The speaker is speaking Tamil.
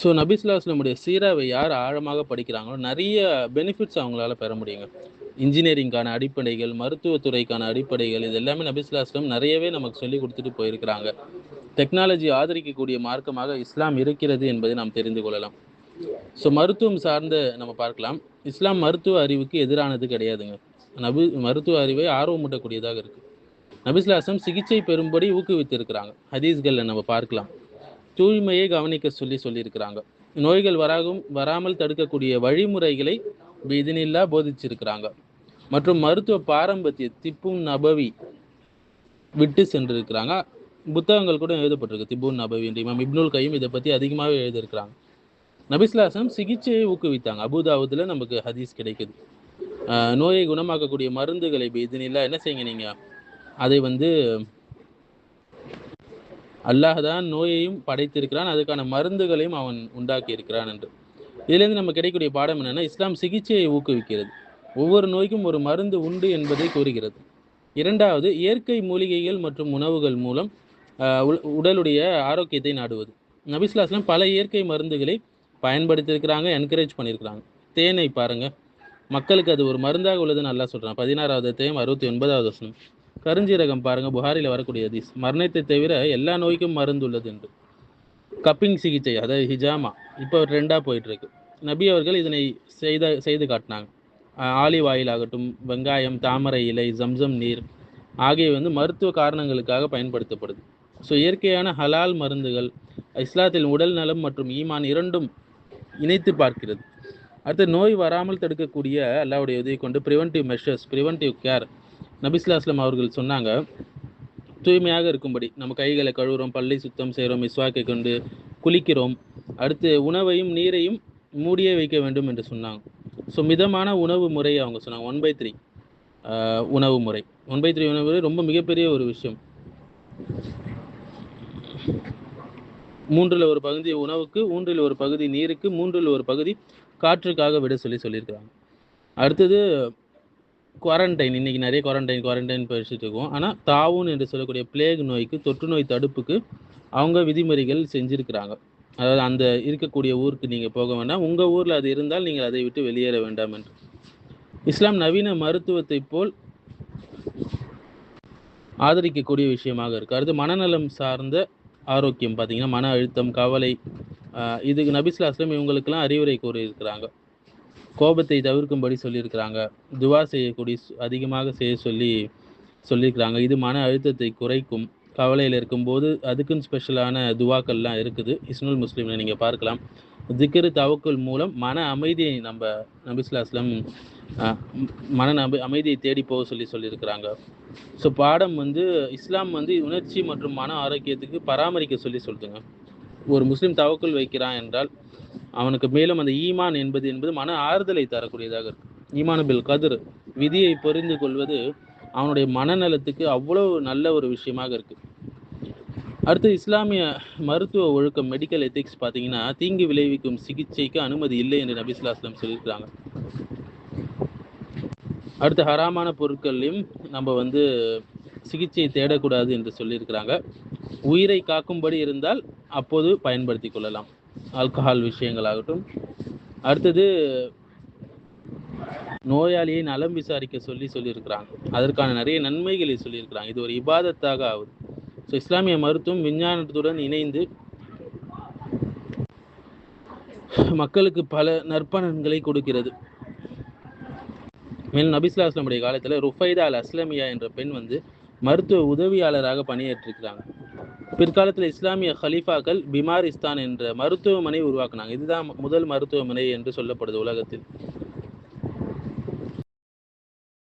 ஸோ நபிஸ்லாஸ்லமுடைய சீராவை யார் ஆழமாக படிக்கிறாங்களோ நிறைய பெனிஃபிட்ஸ் அவங்களால பெற முடியுங்க. இன்ஜினியரிங்கான அடிப்படைகள் மருத்துவத்துறைக்கான அடிப்படைகள் இது எல்லாமே நபிஸ்லாஸ்லம் நிறையவே நமக்கு சொல்லி கொடுத்துட்டு போயிருக்கிறாங்க. டெக்னாலஜி ஆதரிக்கக்கூடிய மார்க்கமாக இஸ்லாம் இருக்கிறது என்பதை நாம் தெரிந்து கொள்ளலாம். ஸோ மருத்துவம் சார்ந்த நம்ம பார்க்கலாம். இஸ்லாம் மருத்துவ அறிவுக்கு எதிரானது கிடையாதுங்க. நபி மருத்துவ அறிவை ஆர்வமூட்டக்கூடியதாக இருக்குது நபிஸ்லாசம் சிகிச்சை பெறும்படி ஊக்குவித்திருக்கிறாங்க. ஹதீஸ்களில் நம்ம பார்க்கலாம். தூய்மையை கவனிக்க சொல்லி சொல்லியிருக்கிறாங்க. நோய்கள் வராகும் வராமல் தடுக்கக்கூடிய வழிமுறைகளை இதனில்லா போதிச்சிருக்கிறாங்க. மற்றும் மருத்துவ பாரம்பரிய திப்பும் நபவி விட்டு சென்றிருக்கிறாங்க. புத்தகங்கள் கூட எழுதப்பட்டிருக்கு. திபுன் நபவி என்று இமாம் இப்னுல் கையும் இதை பற்றி அதிகமாகவே எழுதியிருக்கிறாங்க. நபிஸ்லாசம் சிகிச்சையை ஊக்குவித்தாங்க. அபுதாபுதில் நமக்கு ஹதீஸ் கிடைக்குது. நோயை குணமாக்கக்கூடிய மருந்துகளை இதனில்லா என்ன செய்யுங்க நீங்கள் அதை வந்து அல்லாஹ் தான் நோயையும் படைத்திருக்கிறான் அதுக்கான மருந்துகளையும் அவன் உண்டாக்கி இருக்கிறான் என்று. இதுலேருந்து நம்ம கிடைக்கக்கூடிய பாடம் என்னன்னா இஸ்லாம் சிகிச்சையை ஊக்குவிக்கிறது. ஒவ்வொரு நோய்க்கும் ஒரு மருந்து உண்டு என்பதை கூறுகிறது. இரண்டாவது இயற்கை மூலிகைகள் மற்றும் உணவுகள் மூலம் உ- உடலுடைய ஆரோக்கியத்தை நாடுவது. நபிஸ்லாஸ்லாம் பல இயற்கை மருந்துகளை பயன்படுத்தியிருக்கிறாங்க என்கரேஜ் பண்ணியிருக்கிறாங்க. தேனை பாருங்க. மக்களுக்கு அது ஒரு மருந்தாக உள்ளதுன்னு நல்லா சொல்கிறான் பதினாறாவது தேயம் அறுபத்தி ஒன்பதாவது வசனம். கருஞ்சீரகம் பாருங்க புகாரில வரக்கூடிய ஹதீஸ். மரணத்தை தவிர எல்லா நோய்க்கும் மருந்து உள்ளது என்று. கப்பிங் சிகிச்சை அதாவது ஹிஜாமா. இப்போ ட்ரெண்டாக போயிட்டுருக்கு. நபி அவர்கள் இதனை செய்த செய்து காட்டினாங்க. ஆலிவ் ஆயில் ஆகட்டும் வெங்காயம் தாமரை இலை ஜம்சம் நீர் ஆகியவை வந்து மருத்துவ காரணங்களுக்காக பயன்படுத்தப்படுது. ஸோ இயற்கையான ஹலால் மருந்துகள் இஸ்லாத்தில் உடல் நலம் மற்றும் ஈமான் இரண்டும் இணைத்து பார்க்கிறது. அடுத்து நோய் வராமல் தடுக்கக்கூடிய அல்லாவுடைய உதவி கொண்டு ப்ரிவென்டிவ் மெஷர்ஸ் ப்ரிவென்டிவ் கேர் நபிஸ்லாஸ்லம் அவர்கள் சொன்னாங்க தூய்மையாக இருக்கும்படி நம்ம கைகளை கழுவுறோம் பல்லை சுத்தம் செய்கிறோம் மிஸ்வாக்கை கொண்டு குளிக்கிறோம். அடுத்து உணவையும் நீரையும் மூடியே வைக்க வேண்டும் என்று சொன்னாங்க. ஸோ மிதமான உணவு முறையை அவங்க சொன்னாங்க. ஒன் பை த்ரீ உணவு முறை. ஒன் பை த்ரீ உணவு முறை ரொம்ப மிகப்பெரிய ஒரு விஷயம். மூன்றில் ஒரு பகுதி உணவுக்கு மூன்றில் ஒரு பகுதி நீருக்கு மூன்றில் ஒரு பகுதி காற்றுக்காக விட சொல்லி சொல்லியிருக்கிறாங்க. அடுத்தது குவாரண்டைன் இன்னைக்கு நிறைய குவாரண்டைன் குவாரண்டைன் பேசிட்டு இருக்கோம் ஆனால் தாவூன் என்று சொல்லக்கூடிய பிளேக் நோய்க்கு தொற்று நோய் தடுப்புக்கு அவங்க விதிமுறைகள் செஞ்சுருக்கிறாங்க. அதாவது அந்த இருக்கக்கூடிய ஊருக்கு நீங்கள் போக வேண்டாம். உங்கள் ஊரில் அது இருந்தால் நீங்கள் அதை விட்டு வெளியேற வேண்டாம் என்று. இஸ்லாம் நவீன மருத்துவத்தை போல் ஆதரிக்கக்கூடிய விஷயமாக இருக்கு. அடுத்து மனநலம் சார்ந்த ஆரோக்கியம் பார்த்தீங்கன்னா மன அழுத்தம் கவலை இதுக்கு இதுக்கு நபிஸ்லாஸ்லம் இவங்களுக்கெல்லாம் அறிவுரை கூறியிருக்கிறாங்க. கோபத்தை தவிர்க்கும்படி சொல்லியிருக்கிறாங்க. துவா செய்யக்கூடிய அதிகமாக செய்ய சொல்லி சொல்லியிருக்கிறாங்க. இது மன அழுத்தத்தை குறைக்கும். கவலையில் இருக்கும்போது அதுக்குன்னு ஸ்பெஷலான துவாக்கள்லாம் இருக்குது. இஸ்னுல் முஸ்லீமில் நீங்கள் பார்க்கலாம். திக்ரு தவக்குள் மூலம் மன அமைதியை நம்ம நபிஸ்லாஸ்லம் மன நபி அமைதியை தேடி போக சொல்லி சொல்லியிருக்கிறாங்க. ஸோ பாடம் வந்து இஸ்லாம் வந்து உணர்ச்சி மற்றும் மன ஆரோக்கியத்துக்கு பராமரிக்க சொல்லி சொல்லுதுங்க. ஒரு முஸ்லீம் தவக்குள் வைக்கிறான் என்றால் அவனுக்கு மேலும் அந்த ஈமான் என்பது என்பது மன ஆறுதலை தரக்கூடியதாக இருக்கு ஈமான் பில் கதிர் விதியை புரிந்து கொள்வது அவனுடைய மனநலத்துக்கு அவ்வளவு நல்ல ஒரு விஷயமாக இருக்கு. அடுத்து இஸ்லாமிய மருத்துவ ஒழுக்கம் மெடிக்கல் எத்திக்ஸ் பார்த்தீங்கன்னா தீங்கு விளைவிக்கும் சிகிச்சைக்கு அனுமதி இல்லை என்று நபிஸ்லாஸ்லம் சொல்லியிருக்கிறாங்க. அடுத்து ஹராமான பொருட்களையும் நம்ம வந்து சிகிச்சையை தேடக்கூடாது என்று சொல்லியிருக்கிறாங்க. உயிரை காக்கும்படி இருந்தால் அப்போது பயன்படுத்தி கொள்ளலாம். ஆல்கஹால் விஷயங்களாகட்டும். அடுத்தது நோயாளியை நலம் விசாரிக்க சொல்லி சொல்லியிருக்கிறாங்க. அதற்கான நிறைய நன்மைகளை சொல்லியிருக்கிறாங்க. இது ஒரு இபாதத்தாக ஆகுது. ஸோ இஸ்லாமிய மருத்துவம் விஞ்ஞானத்துடன் இணைந்து மக்களுக்கு பல நற்பலன்களை கொடுக்கிறது. மேலும் நபிஸ்லாஸ்லமுடைய காலத்தில் ருஃபைதா அல் அஸ்லமியா என்ற பெண் வந்து மருத்துவ உதவியாளராக பணியேற்றிருக்கிறாங்க. பிற்காலத்தில் இஸ்லாமிய ஹலீஃபாக்கள் பிமாரிஸ்தான் என்ற மருத்துவமனை உருவாக்குனாங்க. இதுதான் முதல் மருத்துவமனை என்று சொல்லப்படுது உலகத்தில்.